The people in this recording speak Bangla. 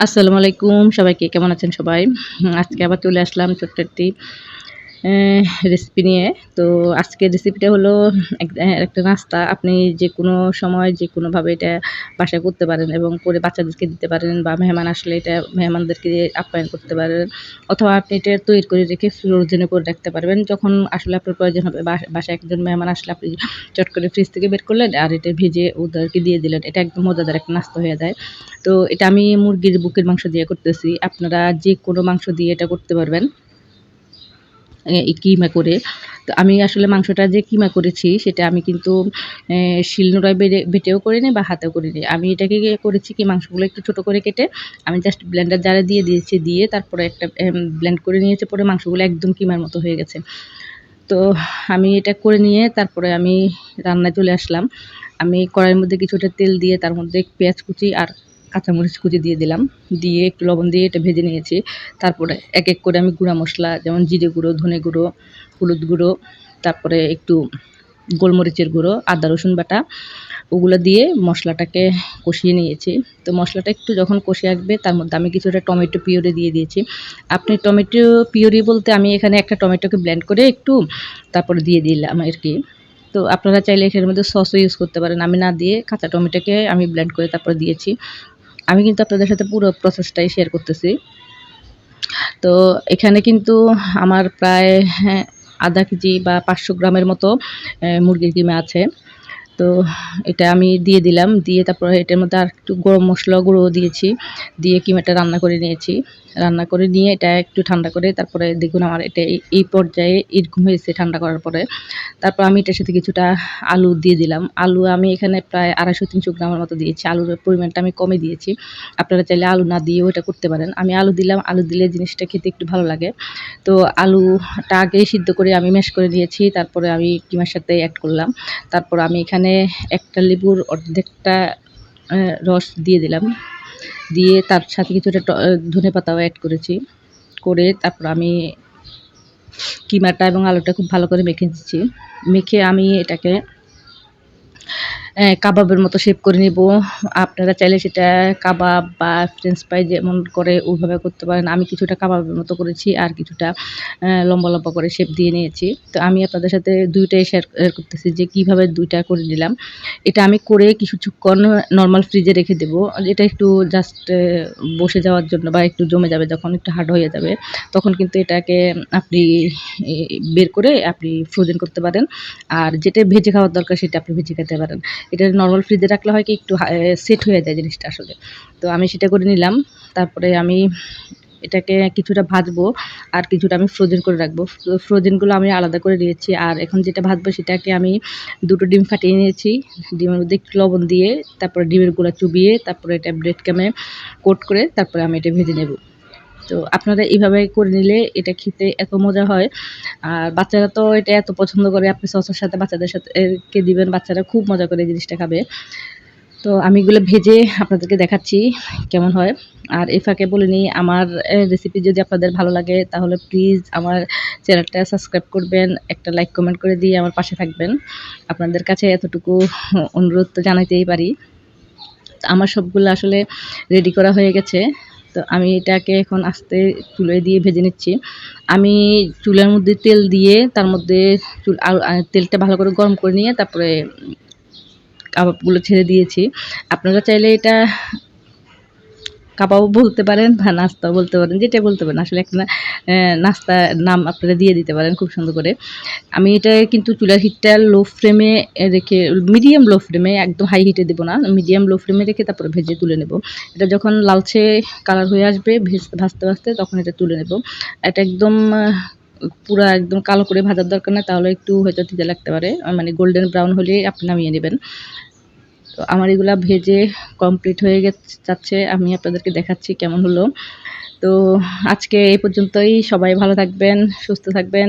আসসালামু আলাইকুম সবাইকে কেমন আছেন সবাই? আজকে আবার চলে আসলাম ছোট্ট একটি রেসিপি নিয়ে। তো আজকের রেসিপিটা হলো এক- একটা নাস্তা। আপনি যে কোনো সময় যে কোনোভাবে এটা বাসায় করতে পারেন এবং করে বাচ্চাদেরকে দিতে পারেন বা মেহমান আসলে এটা মেহমানদেরকে আপ্যায়ন করতে পারেন। অথবা আপনি এটা তৈরি করে রেখে ফ্রোজেনে করে রাখতে পারবেন। যখন আসলে আপনার প্রয়োজন হবে বাসায় একজন মেহমান আসলে আপনি চট করে ফ্রিজ থেকে বের করলেন আর এটা ভেজে ওদেরকে দিয়ে দিলেন। এটা একদম মজাদার একটা নাস্তা হয়ে যায়। তো এটা আমি মুরগির বুকের মাংস দিয়ে করতেছি। আপনারা যে কোনো মাংস দিয়ে এটা করতে পারবেন। কিমা করে। তো আমি আসলে মাংসটা যে কিমা করেছি, সেটা আমি কিন্তু শিলনোড়ায় বেটে বেটেও করিনি বা হাতেও করিনি। আমি এটাকে করেছি কি, মাংসগুলো একটু ছোটো করে কেটে আমি জাস্ট ব্লেন্ডার জারে দিয়ে দিয়েছি, দিয়ে তারপরে একটা ব্লেন্ড করে নিয়েছে, পরে মাংসগুলো একদম কিমার মতো হয়ে গেছে। তো আমি এটা করে নিয়ে তারপরে আমি রান্নায় চলে আসলাম। আমি কড়াইয়ের মধ্যে কিছুটা তেল দিয়ে তার মধ্যে পেঁয়াজ কুচি আর কাঁচামরিচ কুচি দিয়ে দিলাম। দিয়ে একটু লবণ দিয়ে এটা ভেজে নিয়েছি। তারপরে এক এক করে আমি গুঁড়া মশলা, যেমন জিরে গুঁড়ো, ধনে গুঁড়ো, হলুদ গুঁড়ো, তারপরে একটু গোলমরিচের গুঁড়ো, আদা, রসুন বাটা, ওগুলো দিয়ে মশলাটাকে কষিয়ে নিয়েছি। তো মশলাটা একটু যখন কষে আসবে, তার মধ্যে আমি কিছুটা টমেটো পিওরি দিয়ে দিয়েছি। আপনি টমেটো পিওরি বলতে আমি এখানে একটা টমেটোকে ব্লেন্ড করে একটু তারপরে দিয়ে দিলাম আর কি। তো আপনারা চাইলে এখানের মধ্যে সসও ইউজ করতে পারেন। আমি না দিয়ে কাঁচা টমেটোকে আমি ব্লেন্ড করে তারপরে দিয়েছি। আমি কিন্তু আপনাদের সাথে পুরো প্রসেসটাই শেয়ার করতেছি। তো এখানে কিন্তু আমার প্রায় হ্যাঁ আধা কেজি বা পাঁচশো গ্রামের মতো মুরগির ডিমে আছে। তো এটা আমি দিয়ে দিলাম, দিয়ে তারপরে এটার মধ্যে আর একটু গরম মশলা গুঁড়ো দিয়েছি, দিয়ে কিমাটা রান্না করে নিয়েছি। রান্না করে নিয়ে এটা একটু ঠান্ডা করে তারপরে দেখুন আমার এটা এই পর্যায়ে এরকম হয়েছে ঠান্ডা করার পরে। তারপর আমি এটার সাথে কিছুটা আলু দিয়ে দিলাম। আলু আমি এখানে প্রায় আড়াইশো, তিনশো গ্রামের মতো দিয়েছি। আলুর পরিমাণটা আমি কমে দিয়েছি। আপনারা চাইলে আলু না দিয়েও এটা করতে পারেন। আমি আলু দিলাম, আলু দিলে জিনিসটা খেতে একটু ভালো লাগে। তো আলুটা আগে সিদ্ধ করে আমি ম্যাশ করে দিয়েছি তারপরে আমি কিমার সাথে অ্যাড করলাম। তারপর আমি এখানে একটা লেবুর অর্ধেকটা রস দিয়ে দিলাম। দিয়ে তার সাথে কিছুটা ধনে পাতাও অ্যাড করেছি। করে তারপর আমি কিমাটা এবং আলুটা খুব ভালো করে মেখে দিচ্ছি মেখে আমি এটাকে কাবাবের মতো শেপ করে নেব। আপনারা চাইলে সেটা কাবাব বা ফ্রেঞ্চ ফ্রাই যেমন করে ওইভাবে করতে পারেন। আমি কিছুটা কাবাবের মতো করেছি আর কিছুটা লম্বা লম্বা করে শেপ দিয়ে নিয়েছি। তো আমি আপনাদের সাথে দুইটাই শেয়ার করতেছি যে কীভাবে দুইটা করে নিলাম। এটা আমি করে কিছু কিছুক্ষণ নর্মাল ফ্রিজে রেখে দেবো। এটা একটু জাস্ট বসে যাওয়ার জন্য বা একটু জমে যাবে যখন একটু হার্ড হয়ে যাবে, তখন কিন্তু এটাকে আপনি বের করে আপনি ফ্রোজেন করতে পারেন। আর যেটা ভেজে খাওয়ার দরকার সেটা আপনি ভেজে খেতে পারেন। এটা নর্মাল ফ্রিজে রাখলে হয় কি একটু সেট হয়ে যায় জিনিসটা আসলে। তো আমি সেটা করে নিলাম। তারপরে আমি এটাকে কিছুটা ভাজবো আর কিছুটা আমি ফ্রোজেন করে রাখব। ফ্রোজেনগুলো আমি আলাদা করে নিয়েছি আর এখন যেটা ভাজবো সেটাকে আমি দুটো ডিম ফাটিয়ে নিয়েছি। ডিমের মধ্যে একটু লবণ দিয়ে, তারপরে ডিমের গুঁড়া চুবিয়ে, তারপরে এটা ব্রেড ক্যামে কোট করে, তারপরে আমি এটা ভেজে নেব। তো আপনারা এইভাবে করে নিলে এটা খেতে এত মজা হয়। আর বাচ্চারা তো এটা এত পছন্দ করে, আপনি সসের সাথে বাচ্চাদের সাথে কে দিবেন, বাচ্চারা খুব মজা করে এই জিনিসটা খাবে। তো আমি এগুলো ভেজে আপনাদেরকে দেখাচ্ছি কেমন হয়। আর এ ফাঁকে বলে নিই, আমার রেসিপি যদি আপনাদের ভালো লাগে, তাহলে প্লিজ আমার চ্যানেলটা সাবস্ক্রাইব করবেন, একটা লাইক কমেন্ট করে দিয়ে আমার পাশে থাকবেন। আপনাদের কাছে এতটুকু অনুরোধ তো জানাইতেই পারি। আমার সবগুলো আসলে রেডি করা হয়ে গেছে। তো আমি এটাকে এখন আস্তে চুলে দিয়ে ভেজে নিচ্ছি। আমি চুলের মধ্যে তেল দিয়ে তার মধ্যে চুল তেলটা ভালো করে গরম করে নিয়ে তারপরে কাবাবগুলো ছেড়ে দিয়েছি। আপনারা চাইলে এটা কাবাবও বলতে পারেন বা নাস্তাও বলতে পারেন, যেটা বলতে পারেন। আসলে একটা নাস্তা নাম আপনারা দিয়ে দিতে পারেন খুব সুন্দর করে। আমি এটা কিন্তু চুলার হিটটা লো ফ্লেমে রেখে মিডিয়াম লো ফ্লেমে একদম হাই হিটে দেবো না। মিডিয়াম লো ফ্লেমে রেখে তারপরে ভেজে তুলে নেব। এটা যখন লালচে কালার হয়ে আসবে ভাজতে ভাজতে তখন এটা তুলে নেব। এটা একদম, পুরো একদম কালো করে ভাজার দরকার নেই, তাহলে একটু হয়তো দিতে লাগতে পারে। মানে গোল্ডেন ব্রাউন হলে আপনি নামিয়ে নেবেন। তো আমার এগুলা ভেজে কমপ্লিট হয়ে গেছে, যাচ্ছে। আমি আপনাদেরকে দেখাচ্ছি কেমন হলো। তো আজকে এই পর্যন্তই। সবাই ভালো থাকবেন, সুস্থ থাকবেন।